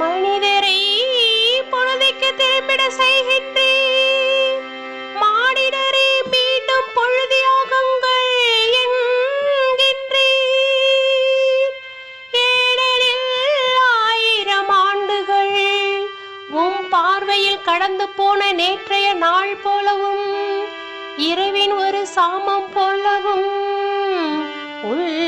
மனிதரை பொழுதைக்கு திரும்பிட செய்கின்றேன். மாடினரை மீண்டும் பொழுதியாகுங்கள் என்கின்றேன். ஆயிரம் ஆண்டுகள் உம் பார்வையில் கடந்து போன நேற்றைய நாள் போலவும் இரவின் ஒரு சாமம் போலவும் உள்ள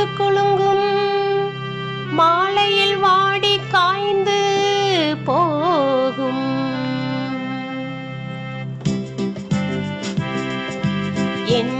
பூத்து குலுங்கும். மாலையில் வாடி காய்ந்து போகும். என்